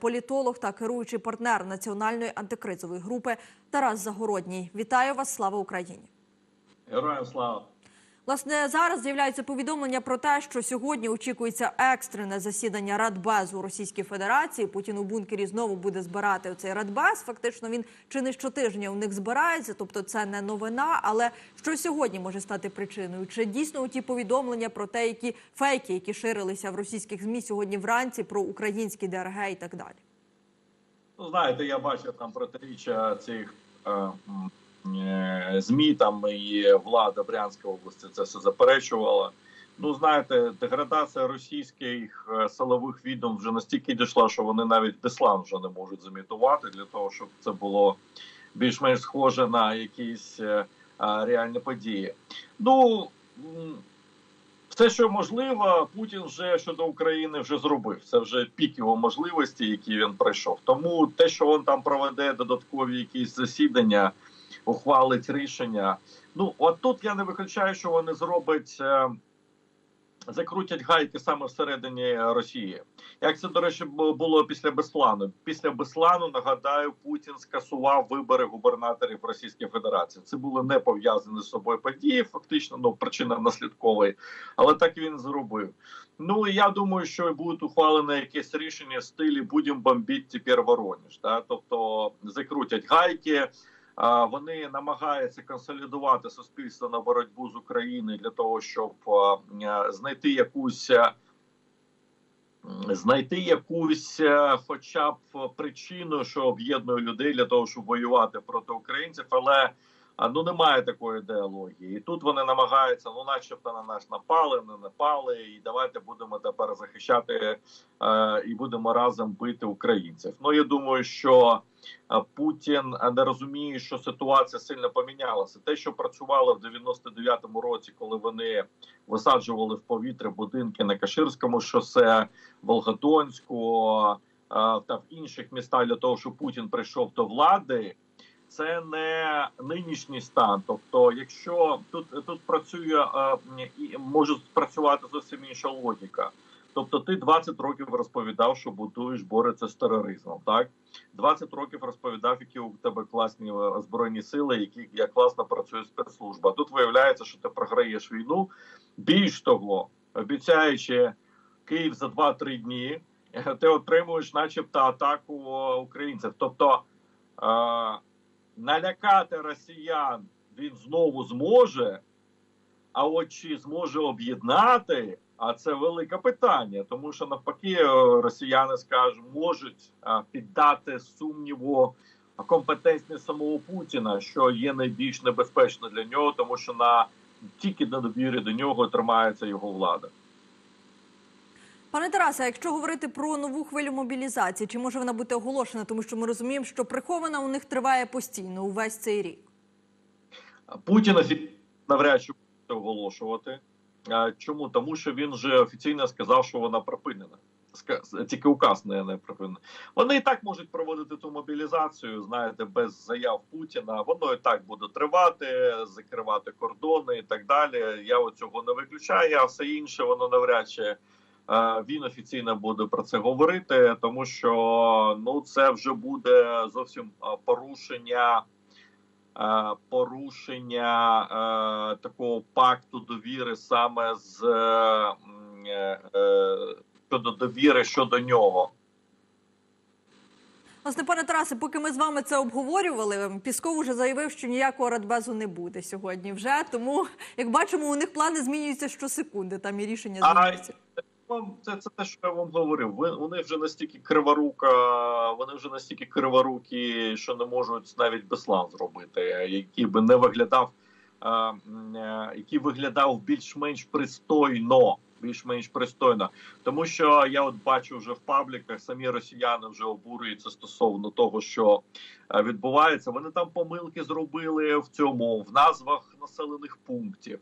політолог та керуючий партнер національної антикризової групи Тарас Загородній. Вітаю вас! Слава Україні! Героям слава. Власне, зараз з'являється повідомлення про те, що сьогодні очікується екстрене засідання Радбезу Російської Федерації. Путін у бункері знову буде збирати цей Радбез. Фактично він чи не щотижня у них збирається, тобто це не новина. Але що сьогодні може стати причиною? Чи дійсно у ті повідомлення про те, які фейки, які ширилися в російських змі сьогодні вранці про українські ДРГ і так далі? Ну, знаєте, я бачив там протиріччя цих е, ЗМІ, там і влада Брянської області це все заперечувала. Ну, знаєте, деградація російських е, силових відомств вже настільки дійшла, що вони навіть Беслан вже не можуть замітувати для того, щоб це було більш-менш схоже на якісь е, реальні події. Ну все, що можливо, Путін вже щодо України вже зробив. Це вже пік його можливості, які він пройшов. Тому те, що він там проведе додаткові якісь засідання, ухвалить рішення. Ну от тут я не виключаю, що вони зроблять. е, Закрутять гайки саме всередині Росії. Як це, до речі, було після Беслану? Після Беслану, нагадаю, Путін скасував вибори губернаторів Російської Федерації. Це були не пов'язані з собою події, фактично, ну причина наслідкової, але так він зробив. Ну і я думаю, що будуть ухвалені якісь рішення в стилі будемо бомбити тепер Воронеж. Да? Тобто закрутять гайки. Вони намагаються консолідувати суспільство на боротьбу з Україною для того, щоб знайти якусь знайти якусь, хоча б причину, що об'єднує людей для того, щоб воювати проти українців, але ну немає такої ідеології. І тут вони намагаються, ну, начебто, на нас напали, не напали, і давайте будемо тепер захищати е, і будемо разом бити українців. Ну я думаю, що Путін не розуміє, що ситуація сильно помінялася. Те, що працювало в 99-му році, коли вони висаджували в повітря будинки на Каширському шосе, Волгодонську та в інших містах для того, щоб Путін прийшов до влади. Це не нинішній стан. Тобто, якщо тут тут працює е, і може спрацювати зовсім інша логіка. Тобто, ти 20 років розповідав, що будуєш бореться з тероризмом. Так 20 років розповідав, які у тебе класні е, збройні сили, які як класно працює спецслужба. Тут виявляється, що ти програєш війну. Більш того, обіцяючи Київ за 2-3 дні, е, ти отримуєш, начебто, атаку е, українців. Тобто е, налякати росіян він знову зможе. А от чи зможе об'єднати? А це велике питання, тому що навпаки, е, росіяни скажуть, можуть е, піддати сумніву компетентність самого Путіна, що є найбільш небезпечно для нього, тому що на тільки на довірі до нього тримається його влада. Пане Тарасе, якщо говорити про нову хвилю мобілізації, чи може вона бути оголошена, тому що ми розуміємо, що прихована у них триває постійно увесь цей рік. Путін офіційно навряд чи буде оголошувати. Чому? Тому що він вже офіційно сказав, що вона припинена. Тільки указ не, не припинений. Вони і так можуть проводити ту мобілізацію, знаєте, без заяв Путіна. Воно і так буде тривати, закривати кордони і так далі. Я цього не виключаю, а все інше воно навряд чи. е, Він офіційно буде про це говорити, тому що ну це вже буде зовсім е, порушення порушення е, такого пакту довіри саме з е, е, е, щодо довіри щодо нього. Власне, пане Тарасе, поки ми з вами це обговорювали, Пісков уже заявив, що ніякого радбезу не буде сьогодні вже. Тому, як бачимо, у них плани змінюються щосекунди, там і рішення А змінюються. Вам це, це те, що я вам говорив. Ви вони вже настільки криворука, вони вже настільки криворукі, що не можуть навіть Беслан зробити, який би не виглядав, е, м, е, який виглядав більш-менш пристойно. Більш-менш пристойно, тому що я от бачу вже в пабліках, самі росіяни вже обурюються стосовно того, що е, відбувається. Вони там помилки зробили в цьому в назвах населених пунктів.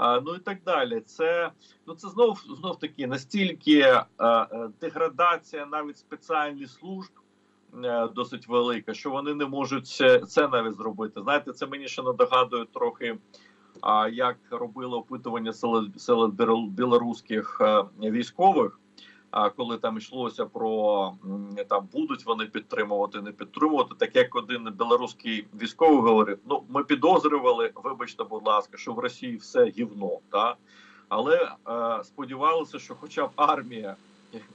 Ну і так далі. Це ну це знов знов таки настільки е, е, деградація навіть спеціальних служб е, досить велика, що вони не можуть це, навіть зробити. Знаєте, це мені ще надогадує трохи. Як робили опитування серед, білоруських військових, коли там йшлося про там будуть вони підтримувати, не підтримувати, так як один білоруський військовий говорив: ну ми підозрювали, вибачте, будь ласка, що в Росії все гівно, та але е, сподівалися, що, хоча б армія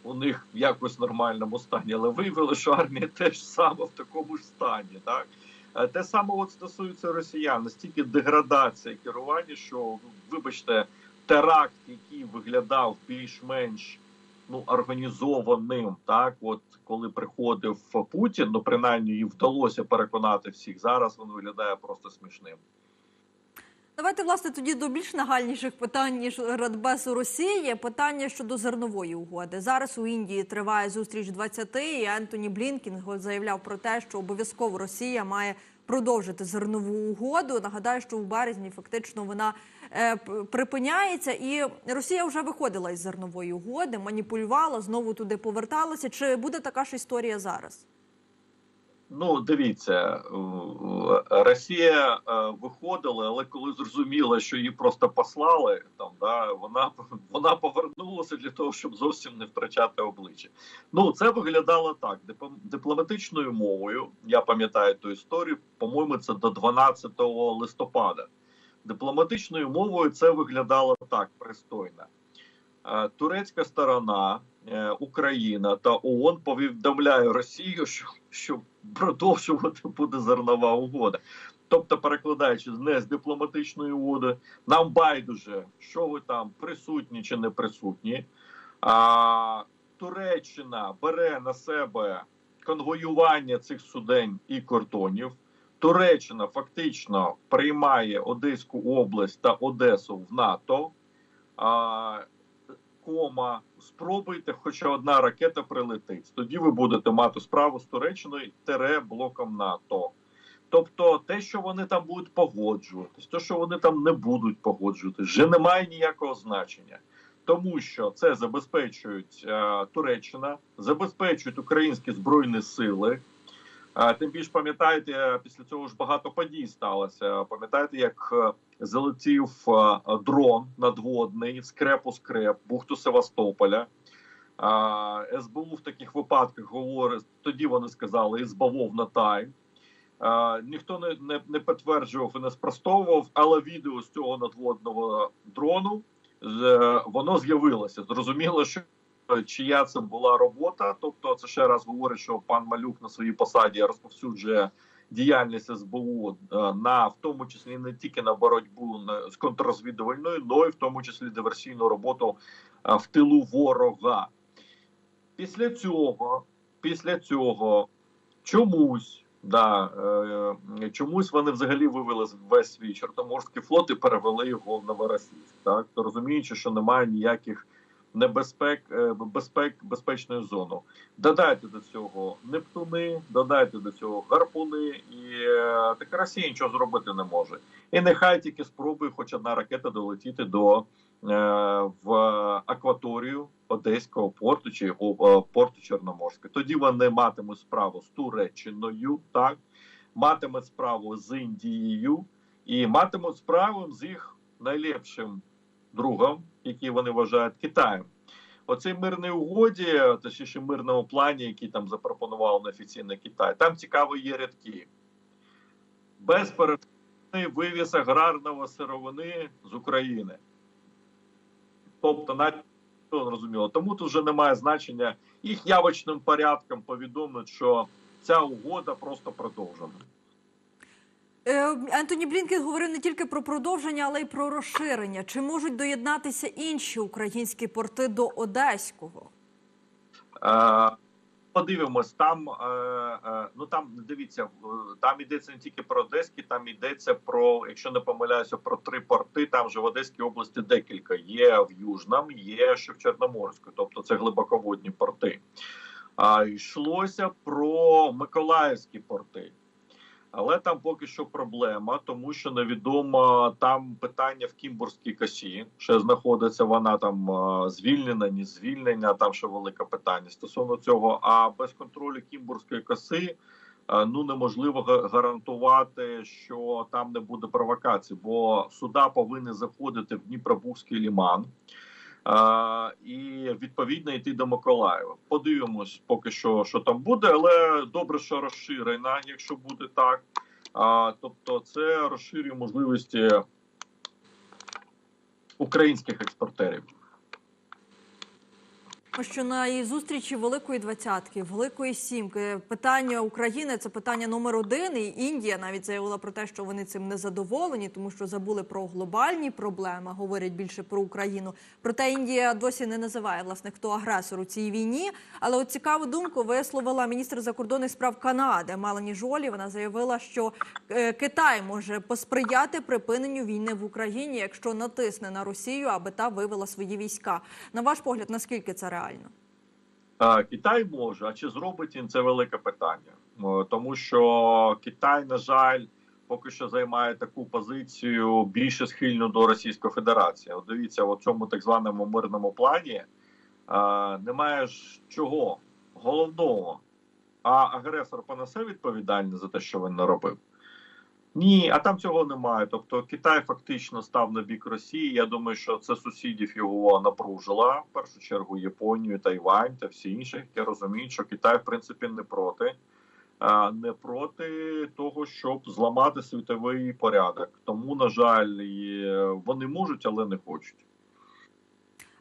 у них в якось нормальному стані, але виявили, що армія теж саме в такому ж стані, так. Е, Те саме от стосується росіян, настільки деградація керування, що вибачте, теракт, який виглядав більш-менш ну організованим, так от коли приходив Путін, ну принаймні їй вдалося переконати всіх. Зараз він виглядає просто смішним. Давайте власне тоді до більш нагальніших питань ніж Радбез у Росії. Питання щодо зернової угоди. Зараз у Індії триває зустріч 20 і Ентоні Блінкін заявляв про те, що обов'язково Росія має продовжити зернову угоду. Нагадаю, що в березні фактично вона е, припиняється, і Росія вже виходила із зернової угоди, маніпулювала, знову туди поверталася. Чи буде така ж історія зараз? Ну, дивіться, Росія е, виходила, але коли зрозуміла, що її просто послали, там да вона вона повернулася для того, щоб зовсім не втрачати обличчя. Ну це виглядало так. Дипломатичною мовою. Я пам'ятаю ту історію. По-моєму, це до 12 листопада. Дипломатичною мовою це виглядало так пристойно. Е, Турецька сторона, е, Україна та ООН повідомляє Росію, що, що продовжувати буде зернова угода. Тобто, перекладаючи не з дипломатичної угоди, нам байдуже, що ви там присутні чи не присутні. А, Туреччина бере на себе конвоювання цих суден і кордонів. Туреччина фактично приймає Одеську область та Одесу в НАТО. А, кома, спробуйте, хоча одна ракета прилетить. Тоді ви будете мати справу з Туреччиною тере блоком НАТО. Тобто, те, що вони там будуть погоджуватись, те, що вони там не будуть погоджуватись, вже не має ніякого значення. Тому що це забезпечують е, Туреччина, забезпечують українські збройні сили. Е, тим більше пам'ятаєте, е, після цього ж багато подій сталося. Пам'ятаєте, як е, залетів е, дрон надводний з крепу скреп, бухту Севастополя. Е, СБУ в таких випадках говорить, тоді вони сказали, із бавов на тайм. Е, ніхто не, не, не підтверджував і не спростовував, але відео з цього надводного дрону воно з'явилося. Зрозуміло, що чия це була робота. Тобто, це ще раз говорить, що пан Малюк на своїй посаді розповсюджує діяльність СБУ е, на в тому числі не тільки на боротьбу з контррозвідувальною, але й в тому числі диверсійну роботу е, в тилу ворога. Після цього, після цього чомусь. Да, е, чомусь вони взагалі вивели весь свій Чорноморський флот і перевели його в Новоросійськ, так розуміючи, що немає ніяких небезпек, е, безпек, безпечної зони. Додайте до цього Нептуни, додайте до цього гарпуни, і е, така Росія нічого зробити не може. І нехай тільки спробує хоч одна ракета долетіти до е, в акваторію Одеського порту чи е, порту Чорноморська. Тоді вони матимуть справу з Туреччиною, так матимуть справу з Індією і матимуть справу з їх найліпшим другом, який вони вважають Китаєм. Оцей мирний угоді, точніше мирному плані, який там запропонував неофіційний Китай, там цікаві є рядки. Безперервний вивіз аграрного сировини з України. Тобто, навіть зрозуміло. Тому тут вже немає значення. Їх явочним порядком повідомлять, що ця угода просто продовжена. Е, Ентоні Блінкен говорив не тільки про продовження, але й про розширення. Чи можуть доєднатися інші українські порти до Одеського? Е, Подивимось, там е, е, ну там дивіться, там йдеться не тільки про Одеський, там йдеться про, якщо не помиляюся, про три порти. Там же в Одеській області декілька. Є в Южному, є ще в Чорноморську, тобто це глибоководні порти. А йшлося про Миколаївські порти. Але там поки що проблема, тому що невідомо там питання в Кімбурській косі. Ще знаходиться вона там е, звільнена, не звільнена. Там ще велике питання стосовно цього. А без контролю Кімбурської коси е, ну неможливо гарантувати, що там не буде провокацій, бо суда повинні заходити в Дніпробузький ліман. І відповідно йти до Миколаєва. Подивимось, поки що, що там буде, але добре, що розширена, якщо буде так. А, тобто, це розширює можливості українських експортерів. Що на її зустрічі Великої двадцятки, Великої сімки, питання України це питання номер один. І Індія навіть заявила про те, що вони цим не задоволені, тому що забули про глобальні проблеми, говорять більше про Україну. Проте Індія досі не називає власне хто агресор у цій війні. Але от цікаву думку висловила міністр закордонних справ Канади Мелані Жолі. Вона заявила, що е, Китай може посприяти припиненню війни в Україні, якщо натисне на Росію, аби та вивела свої війська. На ваш погляд, наскільки це реально? А, Китай може, а чи зробить він це велике питання, тому що Китай, на жаль, поки що займає таку позицію більше схильну до Російської Федерації. От дивіться, у цьому так званому мирному плані а, немає ж чого головного. А агресор понесе відповідальність за те, що він наробив. Ні, а там цього немає. Тобто Китай фактично став на бік Росії. Я думаю, що це сусідів його напружила в першу чергу Японію, Тайвань та всі інші, які розуміють, що Китай в принципі не проти, не проти того, щоб зламати світовий порядок. Тому, на жаль, вони можуть, але не хочуть.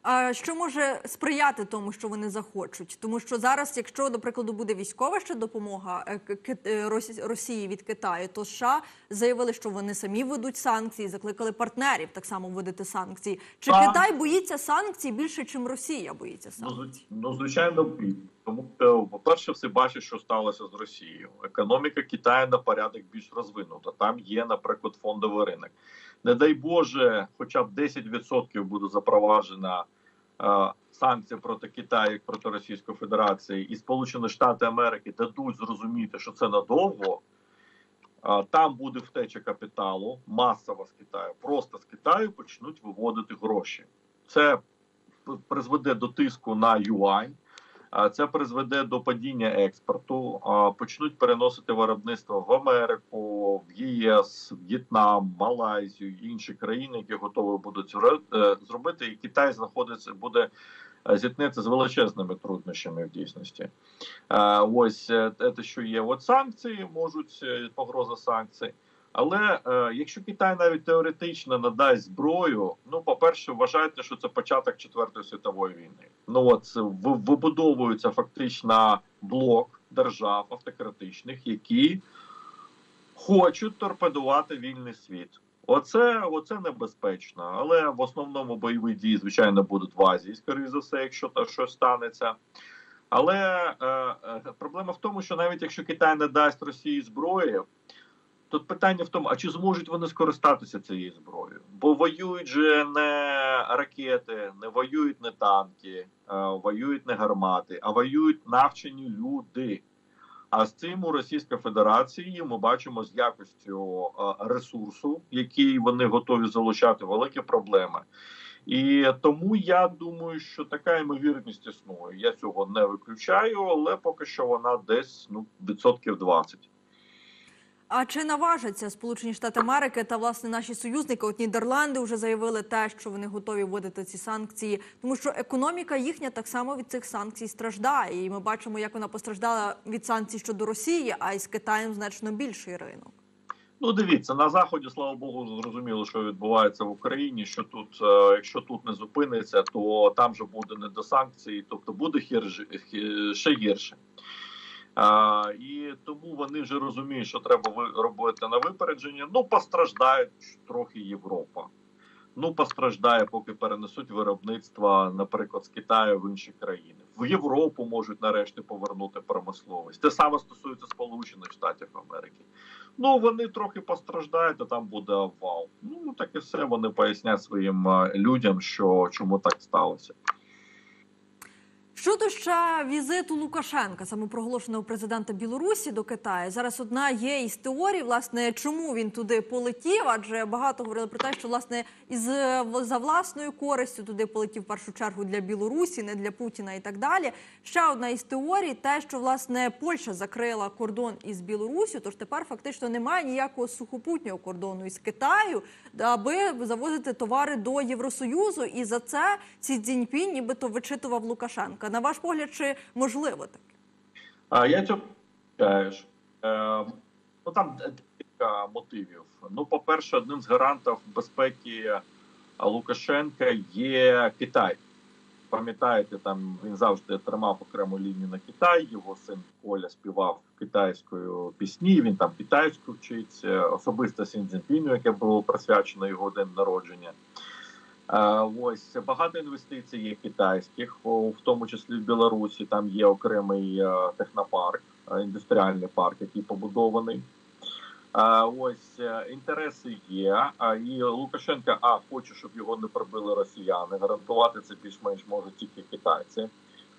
А що може сприяти тому, що вони захочуть? Тому що зараз, якщо до прикладу буде військова ще допомога е, е, Росі- Росії від Китаю, то США заявили, що вони самі ведуть санкції, закликали партнерів так само вводити санкції. Чи Так. Китай боїться санкцій більше, чим Росія боїться Ну, санкцій? ну звичайно, тому що, по-перше, всі бачать, що сталося з Росією. Економіка Китаю на порядок більш розвинута. Там є, наприклад, фондовий ринок. Не дай Боже, хоча б 10% буде запроваджена е, санкції проти Китаю як проти Російської Федерації, і Сполучені Штати Америки дадуть зрозуміти, що це надовго. е, Там буде втеча капіталу масово з Китаю. Просто з Китаю почнуть виводити гроші. Це призведе до тиску на юань, це призведе до падіння експорту. Почнуть переносити виробництво в Америку, в ЄС, В'єтнам, Малайзію, інші країни, які готові будуть е, зробити. І Китай знаходиться буде е, зіткнеться з величезними труднощами в дійсності. Е, Ось те, що є. От санкції можуть погроза санкцій. Але е, якщо Китай навіть теоретично надасть зброю, ну по-перше, вважайте, що це початок Четвертої світової війни. Ну от вибудовується фактично блок держав автократичних, які хочуть торпедувати вільний світ. Оце, оце небезпечно, але в основному бойові дії, звичайно, будуть в Азії, скоріше за все, якщо то щось станеться. Але е, е, проблема в тому, що навіть якщо Китай не дасть Росії зброї, Тут питання в тому, а чи зможуть вони скористатися цією зброєю? Бо воюють же не ракети, не воюють не танки, е, воюють не гармати, а воюють навчені люди. А з цим у Російській Федерації ми бачимо з якістю е, ресурсу, який вони готові залучати, великі проблеми. І тому я думаю, що така ймовірність існує. Я цього не виключаю, але поки що вона десь ну відсотків 20. А чи наважаться Сполучені Штати Америки та власне наші союзники? От Нідерланди вже заявили те, що вони готові вводити ці санкції, тому що економіка їхня так само від цих санкцій страждає. І ми бачимо, як вона постраждала від санкцій щодо Росії, а й з Китаєм значно більший ринок. Ну, дивіться, на заході, слава Богу, зрозуміло, що відбувається в Україні. Що тут, е, якщо тут не зупиниться, то там же буде не до санкцій, тобто буде гірше, ще гірше. А, і тому вони вже розуміють, що треба робити на випередження. Ну, постраждає трохи Європа. Ну, постраждає, поки перенесуть виробництво, наприклад, з Китаю в інші країни. В Європу можуть нарешті повернути промисловість. Те саме стосується Сполучених Штатів Америки. Ну, вони трохи постраждають, а там буде обвал. Ну, так і все. Вони пояснять своїм людям, що чому так сталося. Щодо ще візиту Лукашенка, самопроголошеного президента Білорусі до Китаю, зараз одна є із теорій, власне, чому він туди полетів, адже багато говорили про те, що власне із за власною користю туди полетів в першу чергу для Білорусі, не для Путіна і так далі. Ще одна із теорій, те, що власне Польща закрила кордон із Білорусі, тож тепер фактично немає ніякого сухопутнього кордону із Китаю, аби завозити товари до Євросоюзу, і за це Сі Цзіньпінь нібито вичитував Лукашенка. На ваш погляд, чи можливо таке? А я цього вважаєш. Е, ну там декілька мотивів. Ну, по-перше, одним з гарантів безпеки Лукашенка є Китай. Пам'ятаєте, там він завжди тримав окрему лінію на Китай. Його син Коля співав китайською пісні. Він там китайську вчить особисто Сін Цзіньпіню, яке було присвячено його день народження. Ось багато інвестицій є китайських, в тому числі в Білорусі. Там є окремий е, технопарк, е, індустріальний парк, який побудований. Ось е, інтереси є. І Лукашенка а хоче, щоб його не прибили росіяни. Гарантувати це більш-менш можуть тільки китайці.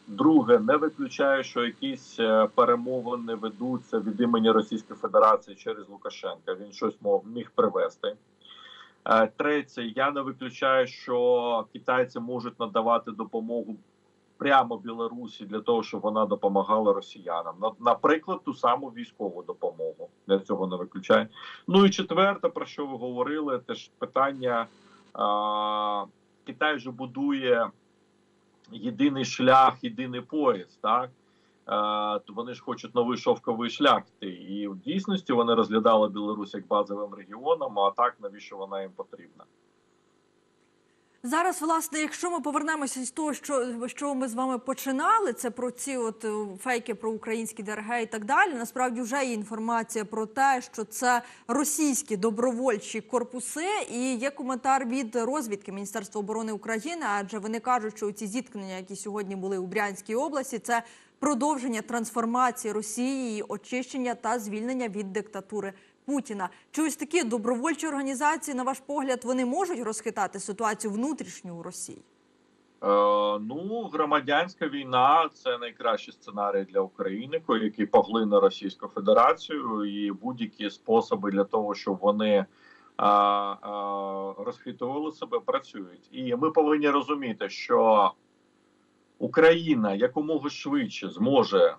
Друге, не виключаю, що якісь перемовини ведуться від імені Російської Федерації через Лукашенка. Він щось мог міг привести. Е, Третє, я не виключаю, що китайці можуть надавати допомогу прямо Білорусі для того, щоб вона допомагала росіянам. Наприклад, ту саму військову допомогу. Я цього не виключаю. Ну і четверте, про що ви говорили, теж питання. А, Китай вже будує єдиний шлях, єдиний поїзд, так? Е, вони ж хочуть новий шовковий шлях. І в дійсності вони розглядали Білорусь як базовим регіоном. А так навіщо вона їм потрібна? Зараз, власне, якщо ми повернемося з того, що, що ми з вами починали, це про ці от е, фейки про українські ДРГ і так далі. Насправді вже є інформація про те, що це російські добровольчі корпуси, і є коментар від розвідки Міністерства оборони України, адже вони кажуть, що ці зіткнення, які сьогодні були у Брянській області, це продовження трансформації Росії, її очищення та звільнення від диктатури Путіна. Чи ось такі добровольчі організації, на ваш погляд, вони можуть розхитати ситуацію внутрішню у Росії? Е, ну, громадянська війна це найкращий сценарій для України, який поглине Російську Федерацію, і будь-які способи для того, щоб вони а, а, розхитували себе, працюють. І ми повинні розуміти, що Україна якомога швидше зможе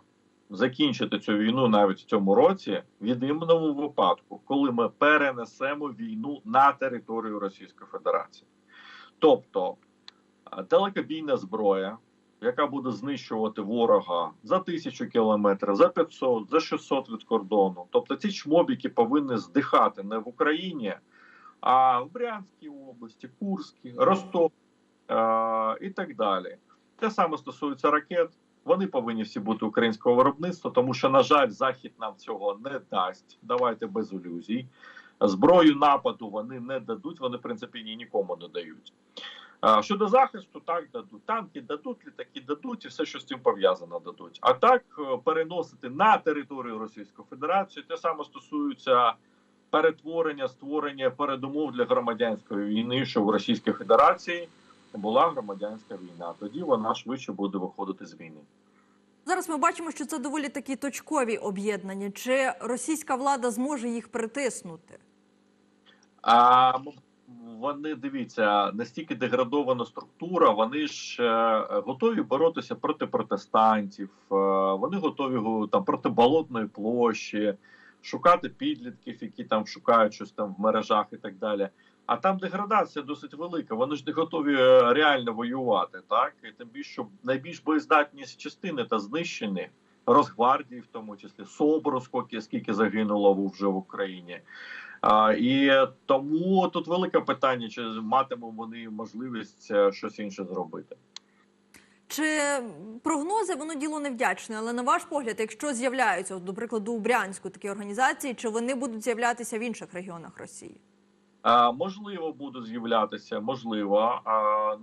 закінчити цю війну навіть в цьому році в єдиному випадку, коли ми перенесемо війну на територію Російської Федерації. Тобто далекобійна зброя, яка буде знищувати ворога за тисячу кілометрів, за 500, за 600 від кордону. Тобто ці чмобіки повинні здихати не в Україні, а в Брянській області, Курській, Ростов е- і так далі. Те саме стосується ракет. Вони повинні всі бути українського виробництва, тому що, на жаль, захід нам цього не дасть. Давайте без ілюзій. Зброю нападу вони не дадуть, вони в принципі ні нікому не дають. Щодо захисту, так дадуть. Танки дадуть, літаки дадуть, і все, що з цим пов'язано, дадуть. А так е, переносити на територію Російської Федерації те саме стосується перетворення, створення передумов для громадянської війни, що в Російській Федерації була громадянська війна. Тоді вона швидше буде виходити з війни. Зараз ми бачимо, що це доволі такі точкові об'єднання. Чи російська влада зможе їх притиснути? А вони дивіться настільки деградована структура. Вони ж е, готові боротися проти протестантів. е, вони готові там проти болотної площі, шукати підлітків, які там шукають щось там в мережах і так далі. А там деградація досить велика. Вони ж не готові е, реально воювати, так і тим більше найбільш боєздатні частини та знищені. Росгвардії, в тому числі СОБРу, скільки, скільки загинуло вже в Україні. А, і тому тут велике питання, чи матимуть вони можливість е, щось інше зробити. Чи прогнози воно діло невдячне, але на ваш погляд, якщо з'являються, до прикладу, у Брянську такі організації, чи вони будуть з'являтися в інших регіонах Росії? Можливо, буде з'являтися, можливо.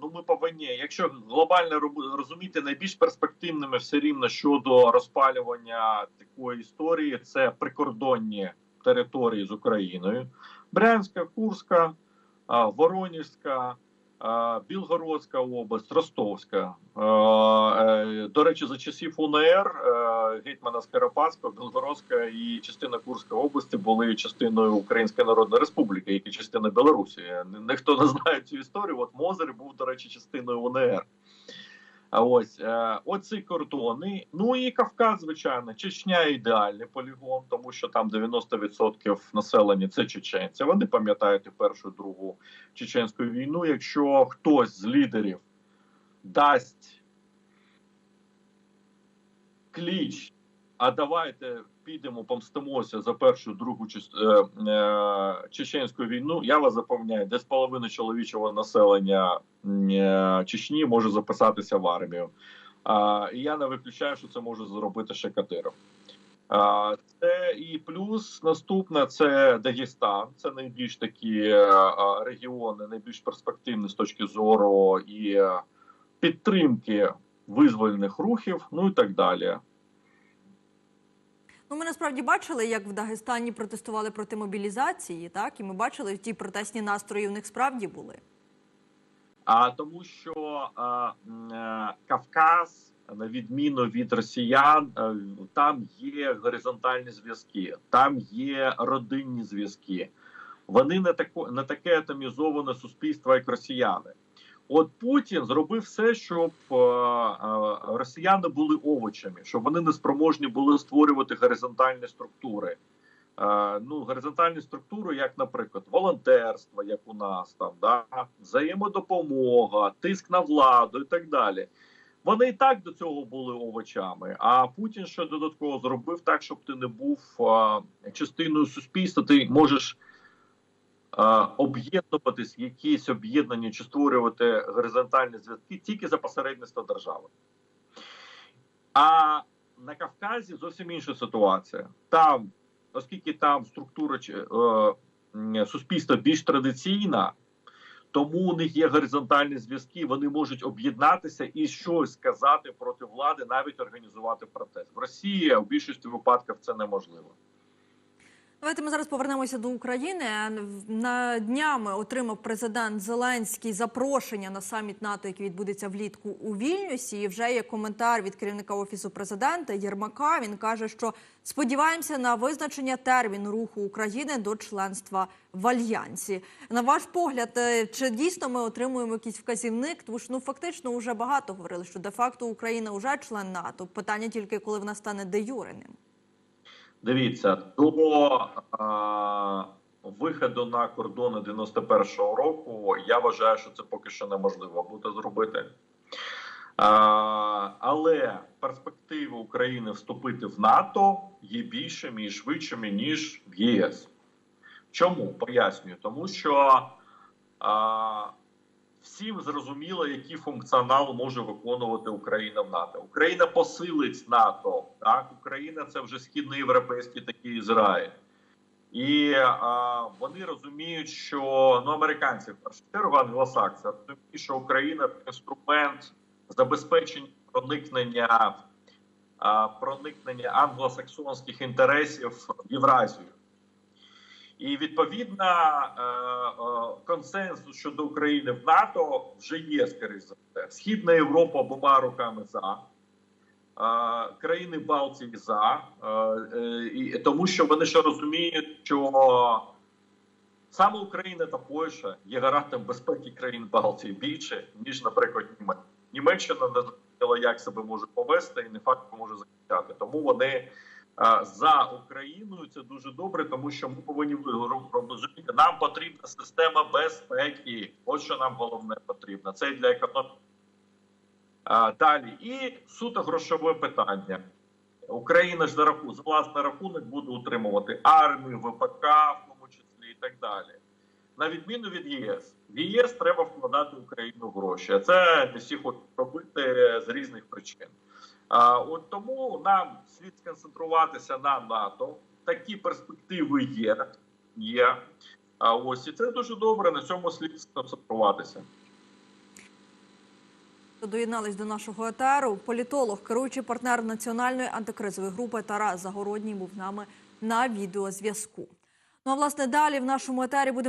Ну, ми повинні, якщо глобально розуміти, найбільш перспективними все рівно щодо розпалювання такої історії, це прикордонні території з Україною: Брянська, Курська, а, Воронізька, е, Білгородська область, Ростовська. Е, До речі, за часів УНР е, гетьмана Скарапаска, Білгородська і частина Курської області були частиною Української Народної Республіки, як і частина Білорусі. Ніхто не знає цю історію. От Мозер був, до речі, частиною УНР. Ось е, оці кордони. Ну і Кавказ, звичайно, Чечня ідеальний полігон, тому що там 90% населення це чеченці. Вони пам'ятають першу, і другу чеченську війну. Якщо хтось з лідерів дасть кліч, а давайте підемо помстимося за першу другу е, е, чеченську війну. Я вас запевняю, десь половина чоловічого населення е, Чечні може записатися в армію. І я не виключаю, що це може зробити ще Кадиров. Це і плюс наступне це Дагестан. Це найбільш такі регіони, найбільш перспективні з точки зору і підтримки визвольних рухів, ну і так далі. Ну, ми насправді бачили, як в Дагестані протестували проти мобілізації, так і ми бачили, ті протестні настрої у них справді були. А тому, що е, м, е, Кавказ, на відміну від росіян, е, там є горизонтальні зв'язки, там є родинні зв'язки. Вони не тако не таке атомізоване суспільство, як росіяни. От Путін зробив все, щоб е, е, росіяни були овочами, щоб вони не спроможні були створювати горизонтальні структури. Е, ну, горизонтальні структури, як, наприклад, волонтерство, як у нас там, да, взаємодопомога, тиск на владу і так далі. Вони і так до цього були овочами. А Путін ще додатково зробив так, щоб ти не був частиною суспільства. Ти можеш об'єднуватись якісь об'єднання чи створювати горизонтальні зв'язки тільки за посередництво держави. А на Кавказі зовсім інша ситуація. Там, оскільки там структура е, суспільства більш традиційна, тому у них є горизонтальні зв'язки, вони можуть об'єднатися і щось сказати проти влади, навіть організувати протест. В Росії в більшості випадків це неможливо. Давайте ми зараз повернемося до України. На днями отримав президент Зеленський запрошення на саміт НАТО, який відбудеться влітку у Вільнюсі. І вже є коментар від керівника офісу президента Єрмака. Він каже, що сподіваємося на визначення терміну руху України до членства в альянсі. На ваш погляд, е, чи дійсно ми отримуємо якийсь вказівник? Тому що ну фактично вже багато говорили, що де факто Україна вже член НАТО. Питання тільки коли вона стане де юреним. Дивіться, до а, виходу на кордони 91-го року я вважаю, що це поки що неможливо буде зробити. А, але перспективи України вступити в НАТО є більшими і швидшими, ніж в ЄС. Чому? Пояснюю. Тому що а, всім зрозуміло, який функціонал може виконувати Україна в НАТО. Україна посилить НАТО. Так, Україна це вже східноєвропейський такий Ізраїль. І а, вони розуміють, що ну американці в першу чергу англосакси розуміють, що Україна інструмент забезпечення проникнення а, проникнення англосаксонських інтересів в Євразію. І відповідно е, е, консенсус щодо України в НАТО вже є, скоріш за все. Східна Європа обома руками за. Е, Країни Балтії за, тому що вони ще розуміють, що саме Україна та Польща є гарантом безпеки країн Балтії більше, ніж, наприклад, Німеччина. Німеччина не зрозуміла, як себе може повести, і не факт може захищати. Тому вони за Україною це дуже добре, тому що ми повинні розуміти, нам потрібна система безпеки. Ось що нам головне потрібно. Це для економіки. Далі і суто грошове питання. Україна ж за рахунок за власний рахунок буде утримувати армію, ВПК, в тому числі і так далі. На відміну від ЄС, в ЄС треба вкладати Україну гроші. А це не всі хочуть робити з різних причин. А, от тому нам слід сконцентруватися на НАТО. Такі перспективи є. є. А ось і це дуже добре. На цьому слід сконцентруватися. Доєднались до нашого етеру. Політолог, керуючий партнер національної антикризової групи Тарас Загородній був нами на відеозв'язку. Ну а власне далі в нашому етері будемо.